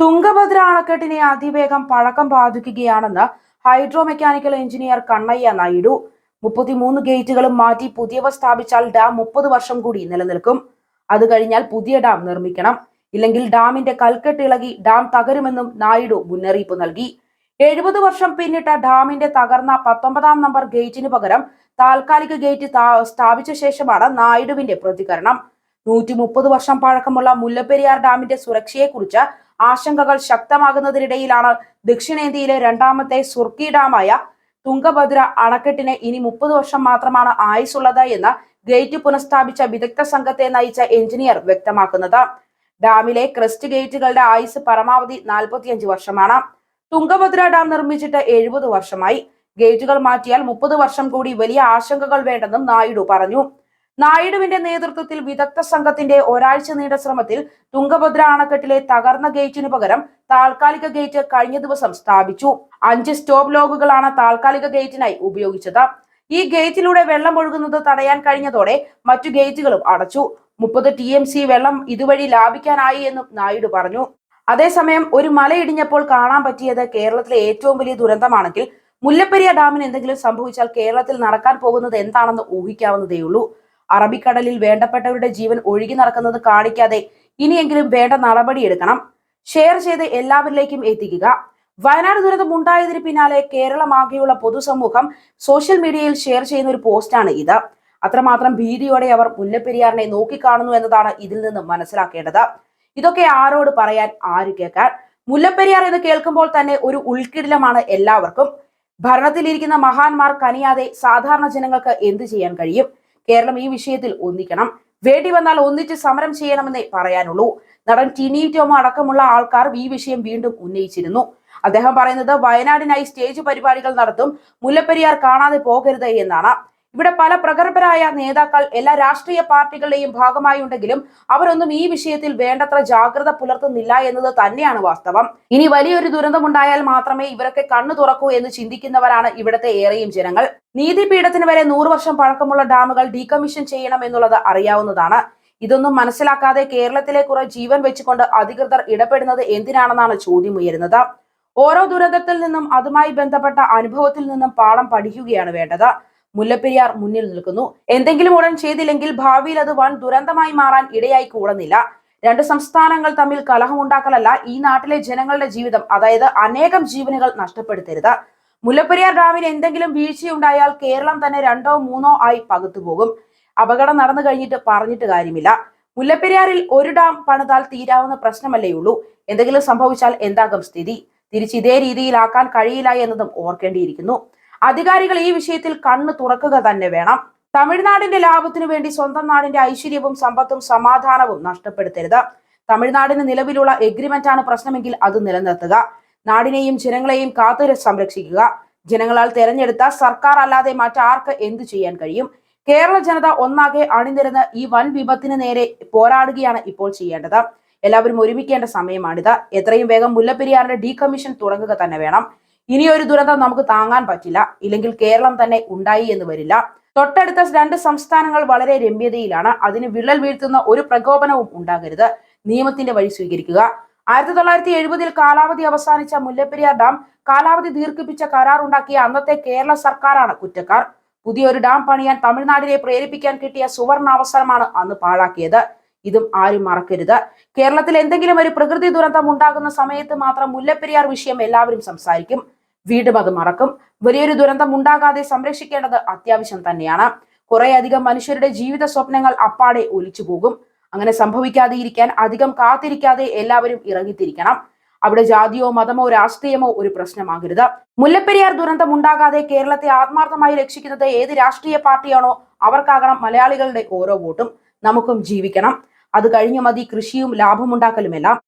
തുംഗഭദ്ര അണക്കെട്ടിനെ അതിവേഗം പഴക്കം ബാധിക്കുകയാണെന്ന് hydro mechanical engineer Kannaiah Naidu. മുപ്പത്തിമൂന്ന് ഗേറ്റുകളും മാറ്റി പുതിയവ സ്ഥാപിച്ചാൽ ഡാം മുപ്പത് വർഷം കൂടി നിലനിൽക്കും. അത് കഴിഞ്ഞാൽ പുതിയ ഡാം നിർമ്മിക്കണം. ഇല്ലെങ്കിൽ ഡാമിന്റെ കൽക്കെട്ട് ഇളകി ഡാം തകരുമെന്നും നായിഡു മുന്നറിയിപ്പ് നൽകി. എഴുപത് വർഷം പിന്നിട്ട ഡാമിന്റെ തകർന്ന പത്തൊമ്പതാം നമ്പർ ഗേറ്റിന് പകരം താൽക്കാലിക ഗേറ്റ് സ്ഥാപിച്ച ശേഷമാണ് നായിഡുവിന്റെ പ്രതികരണം. നൂറ്റി മുപ്പത് വർഷം പഴക്കമുള്ള മുല്ലപ്പെരിയാർ ഡാമിന്റെ സുരക്ഷയെക്കുറിച്ച് ആശങ്കകൾ ശക്തമാകുന്നതിനിടയിലാണ് ദക്ഷിണേന്ത്യയിലെ രണ്ടാമത്തെ സുർക്കി ഡാമായ തുംഗഭദ്ര അണക്കെട്ടിന് ഇനി മുപ്പത് വർഷം മാത്രമാണ് ആയുസുള്ളത് എന്ന് ഗേറ്റ് പുനഃസ്ഥാപിച്ച വിദഗ്ധ സംഘത്തെ നയിച്ച എഞ്ചിനീയർ വ്യക്തമാക്കുന്നത്. ഡാമിലെ ക്രസ്റ്റ് ഗേറ്റുകളുടെ ആയുസ് പരമാവധി നാൽപ്പത്തിയഞ്ച് വർഷമാണ്. തുംഗഭദ്ര ഡാം നിർമ്മിച്ചിട്ട് എഴുപത് വർഷമായി. ഗേറ്റുകൾ മാറ്റിയാൽ മുപ്പത് വർഷം കൂടി വലിയ ആശങ്കകൾ വേണ്ടെന്നും നായിഡു പറഞ്ഞു. നായിഡുവിന്റെ നേതൃത്വത്തിൽ വിദഗ്ധ സംഘത്തിന്റെ ഒരാഴ്ച നീണ്ട ശ്രമത്തിൽ തുംഗഭദ്ര അണക്കെട്ടിലെ തകർന്ന ഗേറ്റിനു പകരം താൽക്കാലിക ഗേറ്റ് കഴിഞ്ഞ ദിവസം സ്ഥാപിച്ചു. അഞ്ച് സ്റ്റോപ്പ് ലോഗുകളാണ് താൽക്കാലിക ഗേറ്റിനായി ഉപയോഗിച്ചത്. ഈ ഗേറ്റിലൂടെ വെള്ളം ഒഴുകുന്നത് തടയാൻ കഴിഞ്ഞതോടെ മറ്റു ഗേറ്റുകളും അടച്ചു. മുപ്പത് ടി എം സി വെള്ളം ഇതുവഴി ലാഭിക്കാനായി എന്നും നായിഡു പറഞ്ഞു. അതേസമയം ഒരു മലയിടിഞ്ഞപ്പോൾ കാണാൻ പറ്റിയത് കേരളത്തിലെ ഏറ്റവും വലിയ ദുരന്തമാണെങ്കിൽ മുല്ലപ്പെരിയ ഡാമിന് എന്തെങ്കിലും സംഭവിച്ചാൽ കേരളത്തിൽ നടക്കാൻ പോകുന്നത് എന്താണെന്ന് ഊഹിക്കാവുന്നതേയുള്ളൂ. അറബിക്കടലിൽ വേണ്ടപ്പെട്ടവരുടെ ജീവൻ ഒഴുകി നടക്കുന്നത് കാണിക്കാതെ ഇനിയെങ്കിലും വേണ്ട നടപടിയെടുക്കണം ഷെയർ ചെയ്ത് എല്ലാവരിലേക്കും എത്തിക്കുക. വയനാട് ദുരന്തം ഉണ്ടായതിന് പിന്നാലെ കേരളമാകെയുള്ള പൊതുസമൂഹം സോഷ്യൽ മീഡിയയിൽ ഷെയർ ചെയ്യുന്ന ഒരു പോസ്റ്റാണ് ഇത്. അത്രമാത്രം ഭീതിയോടെ അവർ മുല്ലപ്പെരിയാറിനെ നോക്കിക്കാണുന്നു എന്നതാണ് ഇതിൽ നിന്ന് മനസ്സിലാക്കേണ്ടത്. ഇതൊക്കെ ആരോട് പറയാൻ ആര് കേൾക്കാൻ? മുല്ലപ്പെരിയാർ എന്ന് കേൾക്കുമ്പോൾ തന്നെ ഒരു ഉൾക്കിടിലമാണ് എല്ലാവർക്കും. ഭരണത്തിലിരിക്കുന്ന മഹാന്മാർ കനിയാതെ സാധാരണ ജനങ്ങൾക്ക് എന്ത് ചെയ്യാൻ കഴിയും? കേരളം ഈ വിഷയത്തിൽ ഒന്നിക്കണം. വേണ്ടി വന്നാൽ ഒന്നിച്ച് സമരം ചെയ്യണമെന്നേ പറയാനുള്ളൂ. നടൻ ടിനി ടോമോ അടക്കമുള്ള ആൾക്കാർ ഈ വിഷയം വീണ്ടും ഉന്നയിച്ചിരുന്നു. അദ്ദേഹം പറയുന്നത് വയനാടിനായി സ്റ്റേജ് പരിപാടികൾ നടത്തും മുല്ലപ്പെരിയാർ കാണാതെ പോകരുത് എന്നാണ്. ഇവിടെ പല പ്രഗത്ഭരായ നേതാക്കൾ എല്ലാ രാഷ്ട്രീയ പാർട്ടികളുടെയും ഭാഗമായി ഉണ്ടെങ്കിലും അവരൊന്നും ഈ വിഷയത്തിൽ വേണ്ടത്ര ജാഗ്രത പുലർത്തുന്നില്ല എന്നത് തന്നെയാണ് വാസ്തവം. ഇനി വലിയൊരു ദുരന്തമുണ്ടായാൽ മാത്രമേ ഇവരൊക്കെ കണ്ണു തുറക്കൂ എന്ന് ചിന്തിക്കുന്നവരാണ് ഇവിടുത്തെ ഏറെയും ജനങ്ങൾ. നീതിപീഠത്തിന് വരെ നൂറ് വർഷം പഴക്കമുള്ള ഡാമുകൾ ഡീകമ്മീഷൻ ചെയ്യണം എന്നുള്ളത് അറിയാവുന്നതാണ്. ഇതൊന്നും മനസ്സിലാക്കാതെ കേരളത്തിലെ കുറെ ജീവൻ വെച്ചുകൊണ്ട് അധികൃതർ ഇടപെടുന്നത് എന്തിനാണെന്നാണ് ചോദ്യം ഉയരുന്നത് ഓരോ ദുരന്തത്തിൽ നിന്നും അതുമായി ബന്ധപ്പെട്ട അനുഭവത്തിൽ നിന്നും പാഠം പഠിക്കുകയാണ് വേണ്ടത്. മുല്ലപ്പെരിയാർ മുന്നിൽ നിൽക്കുന്നു. എന്തെങ്കിലും ഉടൻ ചെയ്തില്ലെങ്കിൽ ഭാവിയിൽ അത് വൻ ദുരന്തമായി മാറാൻ ഇടയായി കൂടുന്നില്ല. രണ്ട് സംസ്ഥാനങ്ങൾ തമ്മിൽ കലഹമുണ്ടാക്കലല്ല ഈ നാട്ടിലെ ജനങ്ങളുടെ ജീവിതം അതായത് അനേകം ജീവനുകൾ നഷ്ടപ്പെടുത്തരുത്. മുല്ലപ്പെരിയാർ ഡാമിന് എന്തെങ്കിലും വീഴ്ചയുണ്ടായാൽ കേരളം തന്നെ രണ്ടോ മൂന്നോ ആയി പകുത്തുപോകും അപകടം നടന്നു കഴിഞ്ഞിട്ട് പറഞ്ഞിട്ട് കാര്യമില്ല. മുല്ലപ്പെരിയാറിൽ ഒരു ഡാം പണിതാൽ തീരാവുന്ന പ്രശ്നമല്ലേ ഉള്ളൂ. എന്തെങ്കിലും സംഭവിച്ചാൽ എന്താകും സ്ഥിതി? തിരിച്ച് ഇതേ രീതിയിലാക്കാൻ കഴിയില്ല എന്നതും ഓർക്കേണ്ടിയിരിക്കുന്നു. അധികാരികൾ ഈ വിഷയത്തിൽ കണ്ണ് തുറക്കുക തന്നെ വേണം. തമിഴ്നാടിന്റെ ലാഭത്തിനു വേണ്ടി സ്വന്തം നാടിന്റെ ഐശ്വര്യവും സമ്പത്തും സമാധാനവും നഷ്ടപ്പെടുത്തരുത്. തമിഴ്നാടിന് നിലവിലുള്ള എഗ്രിമെന്റ് ആണ് പ്രശ്നമെങ്കിൽ അത് നിലനിർത്തുക. നാടിനെയും ജനങ്ങളെയും കാത്തു സംരക്ഷിക്കുക. ജനങ്ങളാൽ തെരഞ്ഞെടുത്ത സർക്കാർ അല്ലാതെ മറ്റാർക്ക് എന്തു ചെയ്യാൻ കഴിയും? കേരള ജനത ഒന്നാകെ അണിനിരന്ന് ഈ വൻ വിപത്തിന് നേരെ പോരാടുകയാണ് ഇപ്പോൾ ചെയ്യേണ്ടത്. എല്ലാവരും ഒരുമിക്കേണ്ട സമയമാണിത്. എത്രയും വേഗം മുല്ലപ്പെരിയാറിന്റെ ഡീകമ്മീഷൻ തുടങ്ങുക തന്നെ വേണം. ഇനിയൊരു ദുരന്തം നമുക്ക് താങ്ങാൻ പറ്റില്ല. ഇല്ലെങ്കിൽ കേരളം തന്നെ ഉണ്ടായി എന്ന് വരില്ല. തൊട്ടടുത്ത രണ്ട് സംസ്ഥാനങ്ങൾ വളരെ രമ്യതയിലാണ്. അതിന് വിള്ളൽ വീഴ്ത്തുന്ന ഒരു പ്രകോപനവും ഉണ്ടാകരുത്. നിയമത്തിന്റെ വഴി സ്വീകരിക്കുക. ആയിരത്തി തൊള്ളായിരത്തി എഴുപതിൽ കാലാവധി അവസാനിച്ച മുല്ലപ്പെരിയാർ ഡാം കാലാവധി ദീർഘിപ്പിച്ച കരാർ ഉണ്ടാക്കിയ അന്നത്തെ കേരള സർക്കാരാണ് കുറ്റക്കാർ. പുതിയൊരു ഡാം പണിയാൻ തമിഴ്നാടിനെ പ്രേരിപ്പിക്കാൻ കിട്ടിയ സുവർണ അവസരമാണ് അന്ന് പാഴാക്കിയത്. ഇതും ആരും മറക്കരുത്. കേരളത്തിൽ എന്തെങ്കിലും ഒരു പ്രകൃതി ദുരന്തം ഉണ്ടാകുന്ന സമയത്ത് മാത്രം മുല്ലപ്പെരിയാർ വിഷയം എല്ലാവരും സംസാരിക്കും. വീണ്ടും അത് മറക്കും. വലിയൊരു ദുരന്തം ഉണ്ടാകാതെ സംരക്ഷിക്കേണ്ടത് അത്യാവശ്യം തന്നെയാണ്. കുറെ അധികം മനുഷ്യരുടെ ജീവിത സ്വപ്നങ്ങൾ അപ്പാടെ ഒലിച്ചു പോകും. അങ്ങനെ സംഭവിക്കാതെ ഇരിക്കാൻ അധികം കാത്തിരിക്കാതെ എല്ലാവരും ഇറങ്ങിത്തിരിക്കണം. അവിടെ ജാതിയോ മതമോ രാഷ്ട്രീയമോ ഒരു പ്രശ്നമാകരുത്. മുല്ലപ്പെരിയാർ ദുരന്തം ഉണ്ടാകാതെ കേരളത്തെ ആത്മാർത്ഥമായി രക്ഷിക്കുന്നത് ഏത് രാഷ്ട്രീയ പാർട്ടിയാണോ അവർക്കാകണം മലയാളികളുടെ ഓരോ വോട്ടും. നമുക്കും ജീവിക്കണം. അത് കഴിഞ്ഞു മതി കൃഷിയും ലാഭമുണ്ടാക്കലുമെല്ലാം.